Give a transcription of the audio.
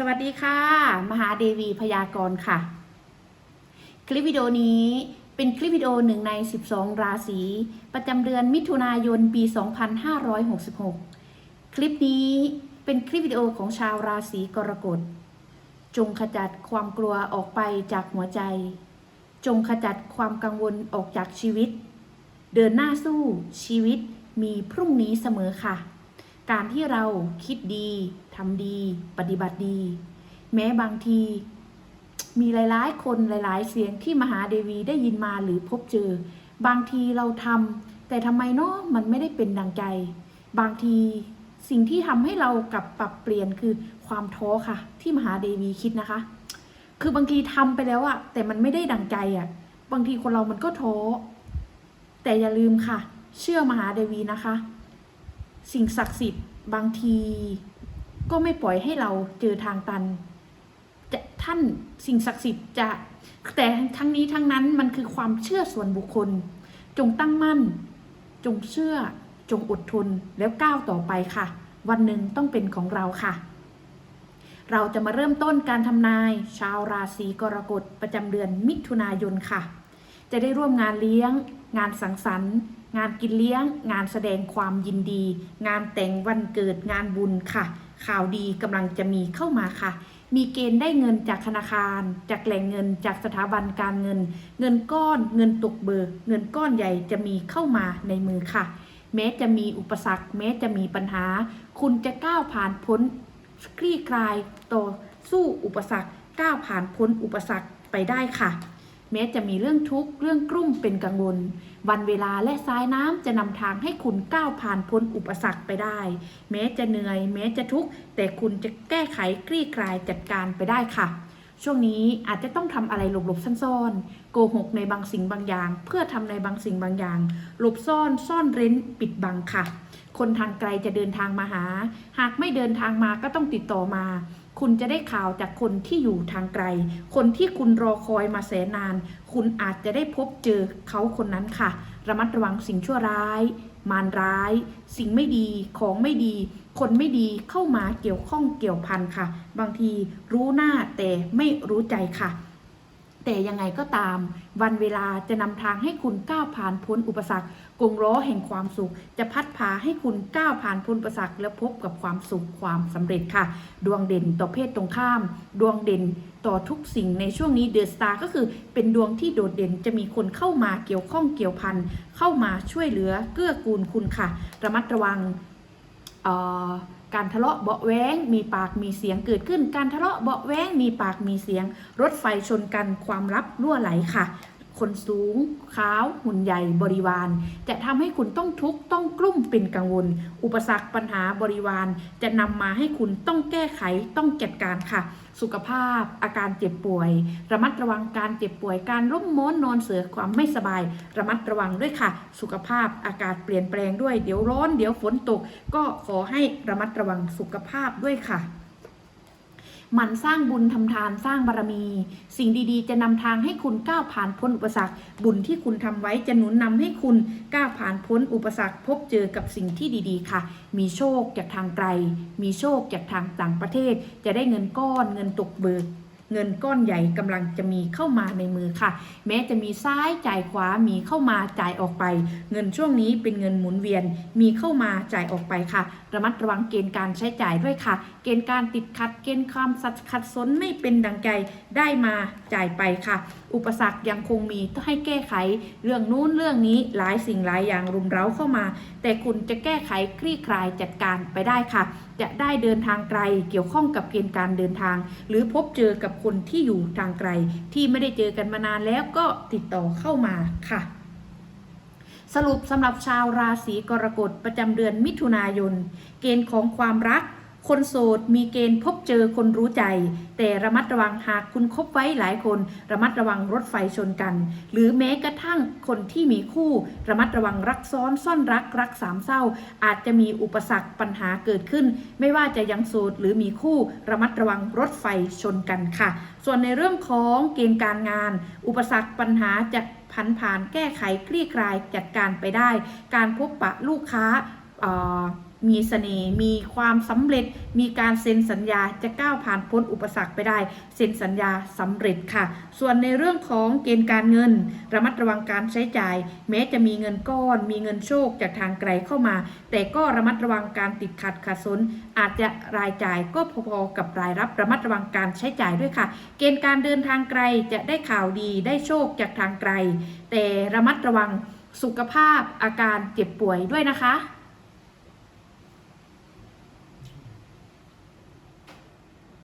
สวัสดีค่ะ มหาเดวีพยากรณ์ค่ะ คลิปวิดีโอนี้เป็นคลิปวิดีโอหนึ่งใน 12 ราศี ประจำเดือนมิถุนายนปี 2566 คลิปนี้เป็นคลิปวิดีโอของชาวราศีกรกฎ จงขจัดความกลัวออกไปจากหัวใจ จงขจัดความกังวลออกจากชีวิต เดินหน้าสู้ชีวิตมีพรุ่งนี้เสมอค่ะ การที่เราคิดดี ทำดี ปฏิบัติดี แม้บางที มีหลาย ๆ คนหลาย ๆ เสียงที่มหาเดวีได้ยินมาหรือพบเจอ บางทีเราทำแต่ทำไมเนาะมันไม่ได้เป็นดังใจ บางทีสิ่งที่ทำให้เรากลับปรับเปลี่ยนคือความท้อค่ะ ที่มหาเดวีคิดนะคะ คือบางทีทำไปแล้วอะแต่มันไม่ได้ดังใจอะบางทีคนเรามันก็ท้อแต่อย่าลืมค่ะ เชื่อมหาเดวีนะคะ สิ่งศักดิ์สิทธิ์บางที ก็ไม่ปล่อยให้เราเจอทางตันจะท่านสิ่งศักดิ์สิทธิ์จะแต่ทั้งนี้ทั้งนั้นมันคือความเชื่อส่วนบุคคล จงตั้งมั่น จงเชื่อ จงอดทนแล้วก้าวต่อไปค่ะ วันหนึ่งต้องเป็นของเราค่ะ เราจะมาเริ่มต้นการทำนาย ชาวราศีกรกฎประจำเดือนมิถุนายนค่ะ จะได้ร่วมงานเลี้ยง งานสังสรรค์ งานกินเลี้ยง งานแสดงความยินดี งานแต่งวันเกิดงานบุญค่ะ ข่าวดีกำลังจะมีเข้ามาค่ะ มีเกณฑ์ได้เงินจากธนาคาร จากแหล่งเงิน จากสถาบันการเงิน เงินก้อน เงินตกเบิกเงินก้อนใหญ่จะมีเข้ามาในมือค่ะ แม้จะมีอุปสรรค แม้จะมีปัญหา คุณจะก้าวผ่านพ้นคลี่คลายต่อสู้อุปสรรค ก้าวผ่านพ้นอุปสรรคไปได้ค่ะ แม้จะมีเรื่องทุกข์เรื่องกลุ้มเป็นกังวล วันเวลาและสายน้ำจะนำทางให้คุณก้าวผ่านพ้นอุปสรรคไปได้ แม้จะเหนื่อย แม้จะทุกข์แต่คุณจะแก้ไขคลี่คลายจัดการไปได้ค่ะ ช่วงนี้อาจจะต้องทำอะไรหลบๆซ่อนๆโกหกในบางสิ่งบางอย่าง เพื่อทำในบางสิ่งบางอย่าง หลบซ่อนซ่อนเร้นปิดบังค่ะ คนทางไกลจะเดินทางมาหา หากไม่เดินทางมาก็ต้องติดต่อมา คุณจะได้ข่าวจากคนที่อยู่ทางไกล คนที่คุณรอคอยมาแสนนาน คุณอาจจะได้พบเจอเขาคนนั้นค่ะ ระมัดระวังสิ่งชั่วร้าย มารร้าย สิ่งไม่ดี ของไม่ดี คนไม่ดีเข้ามาเกี่ยวข้องเกี่ยวพันค่ะ บางทีรู้หน้าแต่ไม่รู้ใจค่ะ แต่ยังไงก็ตาม วันเวลาจะนำทางให้คุณก้าวผ่านพ้นอุปสรรคกงล้อแห่งความสุข จะพัดพาให้คุณก้าวผ่านพ้นอุปสรรคและพบกับความสุขความสำเร็จค่ะ ดวงเด่นต่อเพศตรงข้าม ดวงเด่นต่อทุกสิ่งในช่วงนี้เดอะสตาร์ก็คือเป็นดวงที่โดดเด่นจะมีคนเข้ามาเกี่ยวข้องเกี่ยวพันเข้ามาช่วยเหลือเกื้อกูลคุณค่ะ ระมัดระวัง การทะเลาะเบาะแว้งมีปากมีเสียงเกิดขึ้น การทะเลาะเบาะแว้งมีปากมีเสียง รถไฟชนกันความลับรั่วไหลค่ะ คนสูงขาว หุ่นใหญ่บริวาร จะทำให้คุณต้องทุกข์ต้องกลุ้มเป็นกังวล อุปสรรคปัญหาบริวาร จะนำมาให้คุณต้องแก้ไขต้องจัดการค่ะ สุขภาพ อาการเจ็บป่วย ระมัดระวังการเจ็บป่วย การล้มม้วนนอนเสือความไม่สบาย ระมัดระวังด้วยค่ะ สุขภาพอากาศเปลี่ยนแปลงด้วยเดี๋ยวร้อนเดี๋ยวฝนตก ก็ขอให้ระมัดระวังสุขภาพด้วยค่ะ หมันสร้างบุญทำทานสร้างบารมี สิ่งดีๆ จะนำทางให้คุณก้าวผ่านพ้นอุปสรรค บุญที่คุณทำไว้จะหนุนนำให้คุณก้าวผ่านพ้นอุปสรรค พบเจอกับสิ่งที่ดีๆ ค่ะ มีโชคจากทางไกล มีโชคจากทางต่างประเทศ จะได้เงินก้อนเงินตกเบิก เงินก้อนใหญ่กำลังจะมีเข้ามาในมือค่ะ แม้จะมีซ้ายจ่ายขวามีเข้ามาจ่ายออกไป เงินช่วงนี้เป็นเงินหมุนเวียนมีเข้ามาจ่ายออกไปค่ะ ระมัดระวังเกณฑ์การใช้จ่ายด้วยค่ะ เกณฑ์การติดขัดเกณฑ์ความสัดขัดสนไม่เป็นดังใจได้มาจ่ายไปค่ะ อุปสรรคยังคงมีต้องให้แก้ไข เรื่องนู้นเรื่องนี้หลายสิ่งหลายอย่างรุมเร้าเข้ามา แต่คุณจะแก้ไขคลี่คลายจัดการไปได้ค่ะ จะได้เดินทางไกลเกี่ยวข้องกับเกณฑ์การเดินทาง หรือพบเจอกับคนที่อยู่ทางไกล ที่ไม่ได้เจอกันมานานแล้วก็ติดต่อเข้ามาค่ะ สรุปสำหรับชาวราศีกรกฎประจำเดือนมิถุนายน เกณฑ์ของความรัก คนโสดมีเกณฑ์พบเจอคนรู้ใจ แต่ระมัดระวังหากคุณคบไว้หลายคน ระมัดระวังรถไฟชนกัน หรือแม้กระทั่งคนที่มีคู่ ระมัดระวังรักซ้อนซ่อนรักรักสามเศร้า อาจจะมีอุปสรรคปัญหาเกิดขึ้น ไม่ว่าจะยังโสดหรือมีคู่ ระมัดระวังรถไฟชนกันค่ะ ส่วนในเรื่องของเกณฑ์การงาน อุปสรรคปัญหาจะผันผ่านแก้ไขคลี่คลายจัดการไปได้ การพบปะลูกค้า มีเสน่ห์มีความสำเร็จ มีการเซ็นสัญญาจะก้าวผ่านพ้นอุปสรรคไปได้ เซ็นสัญญาสำเร็จค่ะ ส่วนในเรื่องของเกณฑ์การเงิน ระมัดระวังการใช้จ่าย แม้จะมีเงินก้อน มีเงินโชคจากทางไกลเข้ามา แต่ก็ระมัดระวังการติดขัดขาดสน อาจจะรายจ่ายก็พอๆกับรายรับระมัดระวังการใช้จ่ายด้วยค่ะ เกณฑ์การเดินทางไกลจะได้ข่าวดีได้โชคจากทางไกล แต่ระมัดระวังสุขภาพอาการเจ็บป่วยด้วยนะคะ